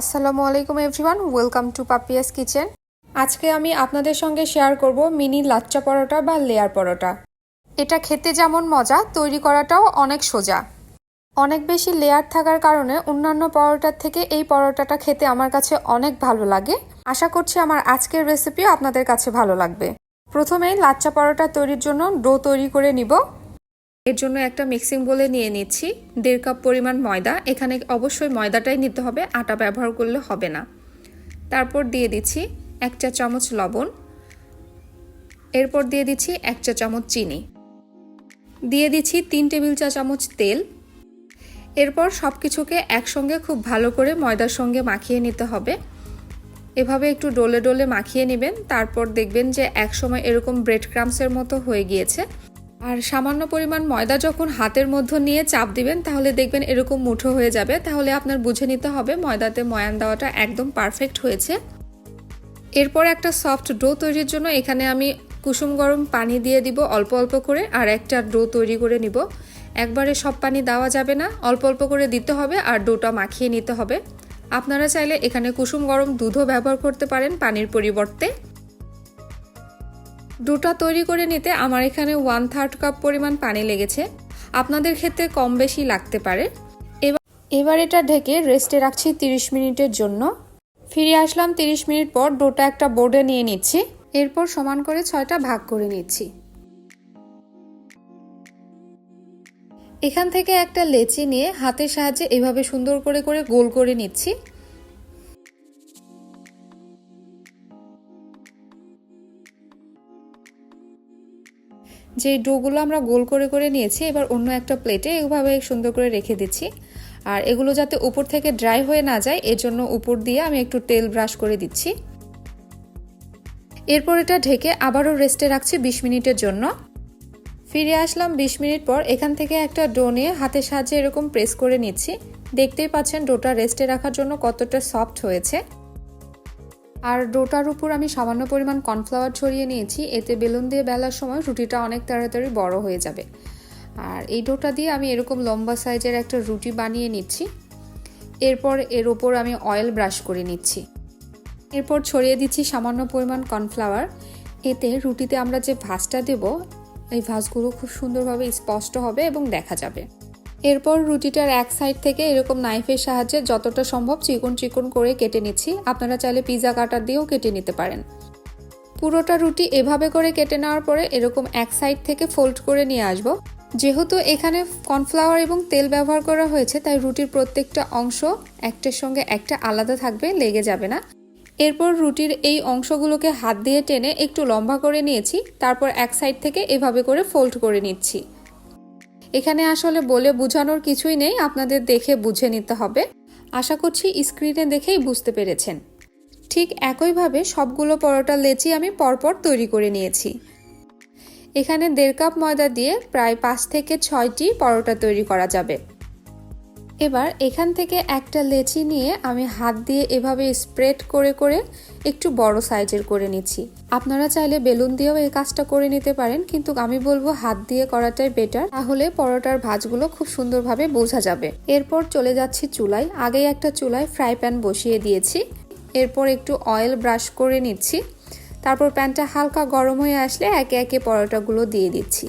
আসসালামু আলাইকুম everyone, welcome to Papia's kitchen. আজকে আমি আপনাদের সঙ্গে শেয়ার করব মিনি লাচ্চা পরোটা বা লেয়ার পরোটা। এটা খেতে যেমন মজা, তৈরি করাটাও অনেক সোজা। অনেক বেশি লেয়ার থাকার কারণে অন্যান্য পরোটার থেকে এই পরোটাটা খেতে আমার কাছে অনেক ভালো লাগে। আশা করছি আমার আজকের রেসিপিও আপনাদের কাছে ভালো লাগবে। প্রথমেই লাচ্চা পরোটা তৈরির জন্য ডো তৈরি করে নিব। এর জন্য একটা মিক্সিং বলে নিয়ে নিচ্ছি। দেড় কাপ পরিমাণ ময়দা। এখানে অবশ্যই ময়দাটাই নিতে হবে, আটা ব্যবহার করলে হবে না। তারপর দিয়ে দিচ্ছি এক চা চামচ লবণ। এরপর দিয়ে দিচ্ছি এক চা চামচ চিনি। দিয়ে দিচ্ছি তিন টেবিল চা চামচ তেল। এরপর সব কিছুকে একসঙ্গে খুব ভালো করে ময়দার সঙ্গে মাখিয়ে নিতে হবে। এভাবে একটু ডোলে ডোলে মাখিয়ে নেবেন। তারপর দেখবেন যে একসময় এরকম ব্রেড ক্রামসের মতো হয়ে গিয়েছে। আর সামান্য পরিমাণ ময়দা যখন হাতের মধ্যে নিয়ে চাপ দিবেন, তাহলে দেখবেন এরকম মুঠো হয়ে যাবে। তাহলে আপনার বুঝে নিতে হবে ময়দাতে ময়ান দেওয়াটা একদম পারফেক্ট হয়েছে। এরপর একটা সফট ডো তৈরির জন্য এখানে আমি কুসুম গরম পানি দিয়ে দিব অল্প অল্প করে, আর একটা ডো তৈরি করে নিব। একবারে সব পানি দেওয়া যাবে না, অল্প অল্প করে দিতে হবে আর ডোটা মাখিয়ে নিতে হবে। আপনারা চাইলে এখানে কুসুম গরম দুধও ব্যবহার করতে পারেন পানির পরিবর্তে। ডোটা তৈরি করে নিতে আমার এখানে ওয়ান থার্ড কাপ পরিমাণ পানি লেগেছে। আপনাদের ক্ষেত্রে কম বেশি লাগতে পারে। এবার এবার এটা ঢেকে রেস্টে রাখছি 30 মিনিটের জন্য। ফিরে আসলাম 30 মিনিট পর ডোটা একটা বোর্ডে নিয়ে নিচ্ছি। এরপর সমান করে ছয়টা ভাগ করে নিচ্ছি। এখান থেকে একটা লেচি নিয়ে হাতের সাহায্যে এভাবে সুন্দর করে করে গোল করে নিচ্ছি। যে ডোগুলো আমরা গোল করে করে নিয়েছি, এবার অন্য একটা প্লেটে এভাবে সুন্দর করে রেখে দিচ্ছি। আর এগুলো যাতে উপর থেকে ড্রাই হয়ে না যায় এজন্য উপর দিয়ে আমি একটু তেল ব্রাশ করে দিচ্ছি। এরপর এটা ঢেকে আবারও রেস্টে রাখছি বিশ মিনিটের জন্য। ফিরে আসলাম বিশ মিনিট পর, এখান থেকে একটা ডো নিয়ে হাতের সাহায্যে এরকম প্রেস করে নিচ্ছি। দেখতেই পাচ্ছেন ডোটা রেস্টে রাখার জন্য কতটা সফট হয়েছে। আর ডোটার উপর আমি সামান্য পরিমাণ কর্নফ্লাওয়ার ছড়িয়ে নিয়েছি, এতে বেলুন দিয়ে বেলার সময় রুটিটা অনেক তাড়াতাড়ি বড় হয়ে যাবে। আর এই ডোটা দিয়ে আমি এরকম লম্বা সাইজের একটা রুটি বানিয়ে নিচ্ছি। এরপর এর ওপর আমি অয়েল ব্রাশ করে নিচ্ছি। এরপর ছড়িয়ে দিচ্ছি সামান্য পরিমাণ কর্নফ্লাওয়ার। এতে রুটিতে আমরা যে ভাঁজটা দেব, এই ভাঁজগুলো খুব সুন্দরভাবে স্পষ্ট হবে এবং দেখা যাবে। এরপর রুটিটার এক সাইড থেকে এরকম নাইফের সাহায্যে যতটা সম্ভব চিকন চিকন করে কেটে নিচ্ছি। আপনারা চাইলে পিজা কাটার দিয়েও কেটে নিতে পারেন। পুরোটা রুটি এভাবে করে কেটে নেওয়ার পরে এরকম এক সাইড থেকে ফোল্ড করে নিয়ে আসব। যেহেতু এখানে কর্নফ্লাওয়ার এবং তেল ব্যবহার করা হয়েছে, তাই রুটির প্রত্যেকটা অংশ একটার সঙ্গে একটা আলাদা থাকবে, লেগে যাবে না। এরপর রুটির এই অংশগুলোকে হাত দিয়ে টেনে একটু লম্বা করে নিয়েছি, তারপর এক সাইড থেকে এভাবে করে ফোল্ড করে নিচ্ছি। এখানে আসলে বলে বোঝানোর কিছুই নেই, আপনাদের দেখে বুঝে নিতে হবে। আশা করছি স্ক্রিনে দেখেই বুঝতে পেরেছেন। ঠিক একইভাবে সবগুলো পরোটা লেচি আমি পরপর তৈরি করে নিয়েছি। এখানে দেড় কাপ ময়দা দিয়ে প্রায় পাঁচ থেকে ছয়টি পরোটা তৈরি করা যাবে। এবার এখান থেকে একটা লেচি নিয়ে আমি হাত দিয়ে এভাবে স্প্রেড করে করে একটু বড় সাইজের করে নিচ্ছি। আপনারা চাইলে বেলুন দিয়েও এই কাজটা করে নিতে পারেন, কিন্তু আমি বলব হাত দিয়ে করাটাই বেটার তাহলে পরোটার ভাজগুলো খুব সুন্দরভাবে বোঝা যাবে। এরপর চলে যাচ্ছি চুলায়। আগেই একটা চুলায় ফ্রাই প্যান বসিয়ে দিয়েছি। এরপর একটু অয়েল ব্রাশ করে নিচ্ছি। তারপর প্যানটা হালকা গরম হয়ে আসলে একে একে পরোটাগুলো দিয়ে দিচ্ছি।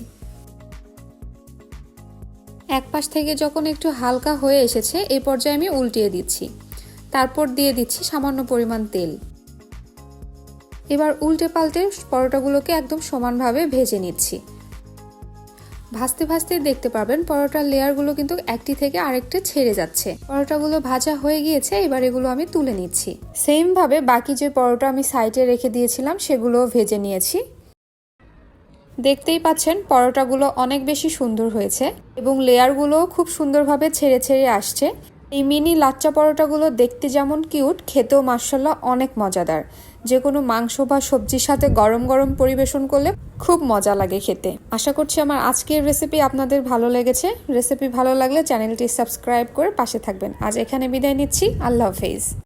এক পাশ থেকে যখন একটু হালকা হয়ে এসেছে এই পর্যায়ে আমি উল্টিয়ে দিচ্ছি। তারপর দিয়ে দিচ্ছি সামান্য পরিমাণ তেল। এবার উল্টে পাল্টে পরোটাগুলোকে একদম সমানভাবে ভেজে নিচ্ছি। ভাজতে ভাজতে দেখতে পাবেন পরোটার লেয়ারগুলো কিন্তু একটি থেকে আরেকটি ছেড়ে যাচ্ছে। পরোটাগুলো ভাজা হয়ে গিয়েছে, এবার এগুলো আমি তুলে নিচ্ছি। সেমভাবে বাকি যে পরোটা আমি সাইডে রেখে দিয়েছিলাম, সেগুলোও ভেজে নিয়েছি। দেখতেই পাচ্ছেন পরোটাগুলো অনেক বেশি সুন্দর হয়েছে এবং লেয়ারগুলোও খুব সুন্দরভাবে ছেড়ে ছেড়ে আসছে। এই মিনি লাচ্চা পরোটাগুলো দেখতে যেমন কিউট, খেতেও মার্শাল্লাহ অনেক মজাদার। যে কোনো মাংস বা সবজির সাথে গরম গরম পরিবেশন করলে খুব মজা লাগে খেতে। আশা করছি আমার আজকের রেসিপি আপনাদের ভালো লেগেছে। রেসিপি ভালো লাগলে চ্যানেলটি সাবস্ক্রাইব করে পাশে থাকবেন। আজ এখানে বিদায় নিচ্ছি। আল্লাহ হাফেজ।